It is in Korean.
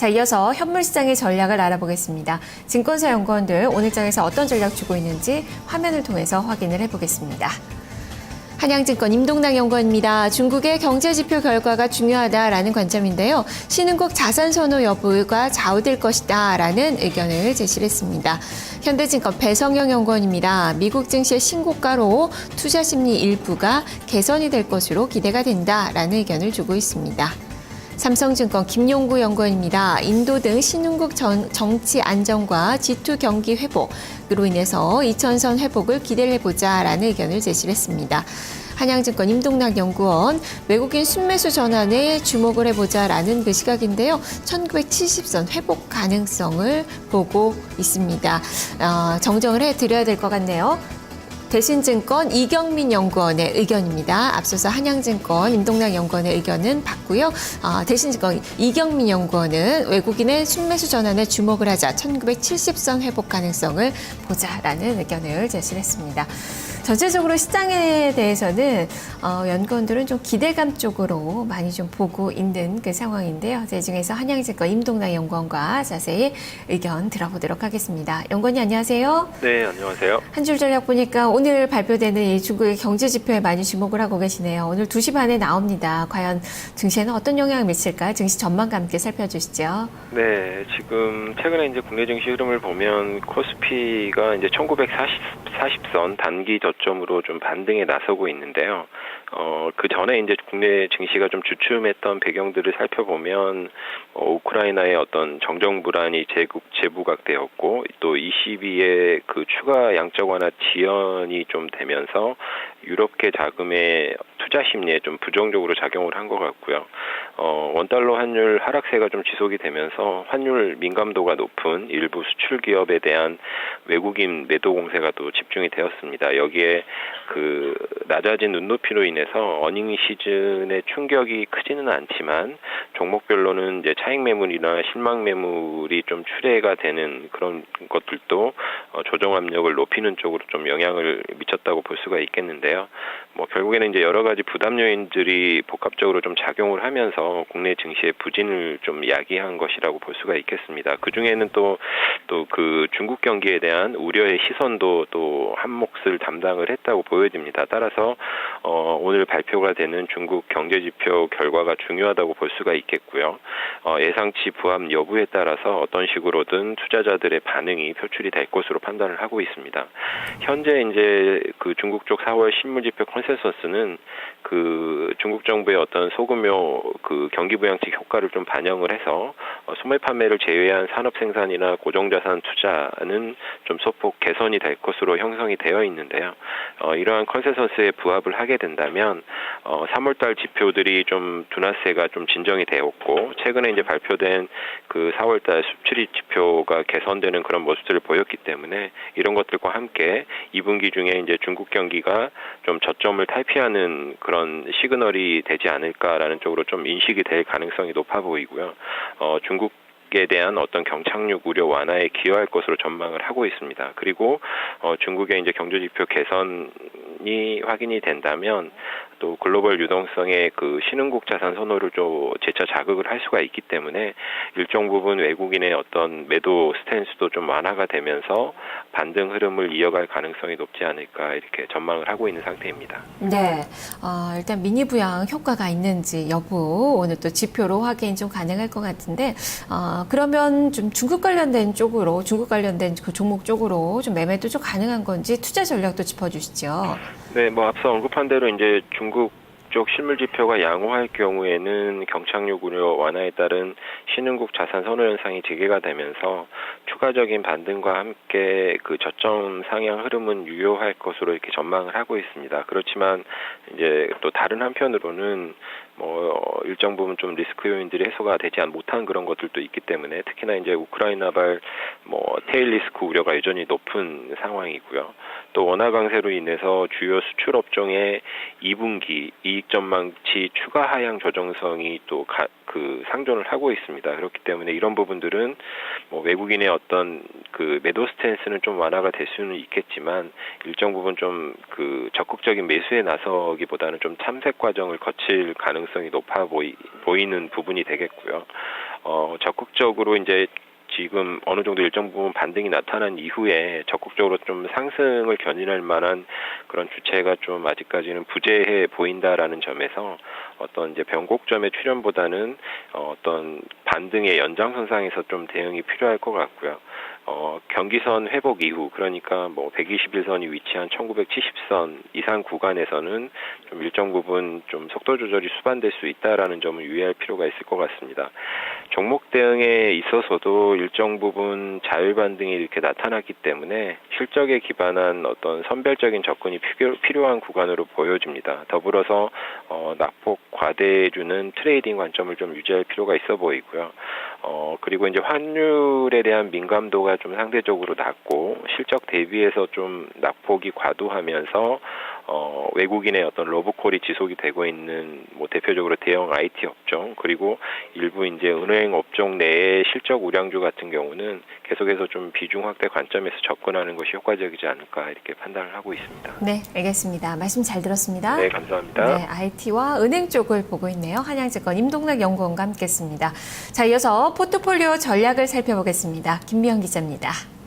자, 이어서 현물시장의 전략을 알아보겠습니다. 증권사 연구원들 오늘 장에서 어떤 전략 주고 있는지 화면을 통해서 확인을 해보겠습니다. 한양증권 임동락 연구원입니다. 중국의 경제지표 결과가 중요하다라는 관점인데요. 신흥국 자산 선호 여부가 좌우될 것이다라는 의견을 제시를 했습니다. 현대증권 배성영 연구원입니다. 미국 증시의 신고가로 투자 심리 일부가 개선이 될 것으로 기대가 된다라는 의견을 주고 있습니다. 삼성증권 김용구 연구원입니다. 인도 등 신흥국 전- 정치 안정과 G2 경기 회복으로 인해서 이천선 회복을 기대를 해보자라는 의견을 제시를 했습니다. 한양증권 임동락 연구원 외국인 순매수 전환에 주목을 해보자라는 그 시각인데요. 1970선 회복 가능성을 보고 있습니다. 어, 정정을 해드려야 될 것 같네요. 대신증권 이경민 연구원의 의견입니다. 앞서서 한양증권 임동락 연구원의 의견은 받고요. 어, 대신증권 이경민 연구원은 외국인의 순매수 전환에 주목을 하자 1970선 회복 가능성을 보자라는 의견을 제시했습니다. 전체적으로 시장에 대해서는 어, 연구원들은 좀 기대감 쪽으로 많이 좀 보고 있는 그 상황인데요. 제 중에서 한양증권 임동락 연구원과 자세히 의견 들어보도록 하겠습니다. 연구원님 안녕하세요. 네, 안녕하세요. 한 줄 전략 보니까 오늘 발표되는 이 중국의 경제 지표에 많이 주목을 하고 계시네요. 오늘 2시 반에 나옵니다. 과연 증시에는 어떤 영향을 미칠까요? 증시 전망과 함께 살펴주시죠. 네, 지금 최근에 이제 국내 증시 흐름을 보면 코스피가 이제 1940 선 단기 저점으로 좀 반등에 나서고 있는데요. 어, 그 전에 이제 국내 증시가 좀 주춤했던 배경들을 살펴보면 어, 우크라이나의 어떤 정정 불안이 재국 재부각되었고 또 22의 그 추가 양적 완화 지연이 좀 되면서 유럽계 자금의 투자 심리에 좀 부정적으로 작용을 한 것 같고요. 어, 원달러 환율 하락세가 좀 지속이 되면서 환율 민감도가 높은 일부 수출 기업에 대한 외국인 매도 공세가 또 집중이 되었습니다. 여기에 그 낮아진 눈높이로 인해서 어닝 시즌의 충격이 크지는 않지만 종목별로는 이제 차익 매물이나 실망 매물이 좀 출회가 되는 그런 것들도 어, 조정 압력을 높이는 쪽으로 좀 영향을 미쳤다고 볼 수가 있겠는데요. 뭐 결국에는 이제 여러 가지 부담 요인들이 복합적으로 좀 작용을 하면서 국내 증시의 부진을 좀 야기한 것이라고 볼 수가 있겠습니다. 그 중에는 또 또 그 중국 경기에 대한 우려의 시선도 또 한 몫을 담당을 했다고 보여집니다. 따라서 어, 오늘 발표가 되는 중국 경제 지표 결과가 중요하다고 볼 수가 있겠고요. 어, 예상치 부합 여부에 따라서 어떤 식으로든 투자자들의 반응이 표출이 될 것으로 판단을 하고 있습니다. 현재 이제 그 중국 쪽 4월 실물 지표 컨 센서스는 그 중국 정부의 어떤 소금요 그 경기 부양책 효과를 좀 반영을 해서 어, 소매 판매를 제외한 산업 생산이나 고정자산 투자는 좀 소폭 개선이 될 것으로 형성이 되어 있는데요. 어, 이러한 컨센서스에 부합을 하게 된다면 어, 3월달 지표들이 좀 둔화세가 좀 진정이 되었고 최근에 이제 발표된 그 4월달 수출입 지표가 개선되는 그런 모습들을 보였기 때문에 이런 것들과 함께 2분기 중에 이제 중국 경기가 좀 저점을 탈피하는 그런 시그널이 되지 않을까라는 쪽으로 좀 인식이 될 가능성이 높아 보이고요. 어, 중국 에 대한 어떤 경착륙 우려 완화에 기여할 것으로 전망을 하고 있습니다. 그리고 어, 중국의 이제 경제 지표 개선이 확인이 된다면 또 글로벌 유동성의 그 신흥국 자산 선호를 좀 재차 자극을 할 수가 있기 때문에 일정 부분 외국인의 어떤 매도 스탠스도 좀 완화가 되면서 반등 흐름을 이어갈 가능성이 높지 않을까 이렇게 전망을 하고 있는 상태입니다. 네. 어, 일단 미니 부양 효과가 있는지 여부 오늘 또 지표로 확인 좀 가능할 것 같은데, 어, 그러면 좀 중국 관련된 쪽으로, 중국 관련된 그 종목 쪽으로 좀 매매도 좀 가능한 건지 투자 전략도 짚어주시죠. 네, 뭐 앞서 언급한 대로 이제 중국 쪽 실물 지표가 양호할 경우에는 경착륙 우려 완화에 따른 신흥국 자산 선호 현상이 재개가 되면서 추가적인 반등과 함께 그 저점 상향 흐름은 유효할 것으로 이렇게 전망을 하고 있습니다. 그렇지만 이제 또 다른 한편으로는 뭐 일정 부분 좀 리스크 요인들이 해소가 되지 않 못한 그런 것들도 있기 때문에 특히나 이제 우크라이나발 뭐 테일 리스크 우려가 여전히 높은 상황이고요. 또 원화 강세로 인해서 주요 수출 업종의 2분기 이익 전망치 추가 하향 조정성이 또 그 상존을 하고 있습니다. 그렇기 때문에 이런 부분들은 뭐 외국인의 어떤 그 매도 스탠스는 좀 완화가 될 수는 있겠지만 일정 부분 좀 그 적극적인 매수에 나서기보다는 좀 참색 과정을 거칠 가능성이 높아 보이, 보이는 부분이 되겠고요. 어, 적극적으로 이제 지금 어느 정도 일정 부분 반등이 나타난 이후에 적극적으로 좀 상승을 견인할 만한 그런 주체가 좀 아직까지는 부재해 보인다라는 점에서 어떤 이제 변곡점의 출현보다는 어, 어떤 반등의 연장선상에서 좀 대응이 필요할 것 같고요. 어, 경기선 회복 이후 그러니까 뭐 121선이 위치한 1970선 이상 구간에서는 좀 일정 부분 좀 속도 조절이 수반될 수 있다라는 점을 유의할 필요가 있을 것 같습니다. 종목 대응에 있어서도 일정 부분 자율 반등이 이렇게 나타났기 때문에 실적에 기반한 어떤 선별적인 접근이 필요, 필요한 구간으로 보여집니다. 더불어서 어, 낙폭 과대해주는 트레이딩 관점을 좀 유지할 필요가 있어 보이고요. 어, 그리고 이제 환율에 대한 민감도가 좀 상대적으로 낮고 실적 대비해서 좀 낙폭이 과도하면서 어, 외국인의 어떤 러브콜이 지속이 되고 있는 뭐 대표적으로 대형 IT 업종 그리고 일부 이제 은행 업종 내의 실적 우량주 같은 경우는 계속해서 좀 비중 확대 관점에서 접근하는 것이 효과적이지 않을까 이렇게 판단을 하고 있습니다. 네, 알겠습니다. 말씀 잘 들었습니다. 네, 감사합니다. 네, IT와 은행 쪽을 보고 있네요. 한양증권 임동락 연구원과 함께했습니다. 자, 이어서 포트폴리오 전략을 살펴보겠습니다. 김미영 기자입니다.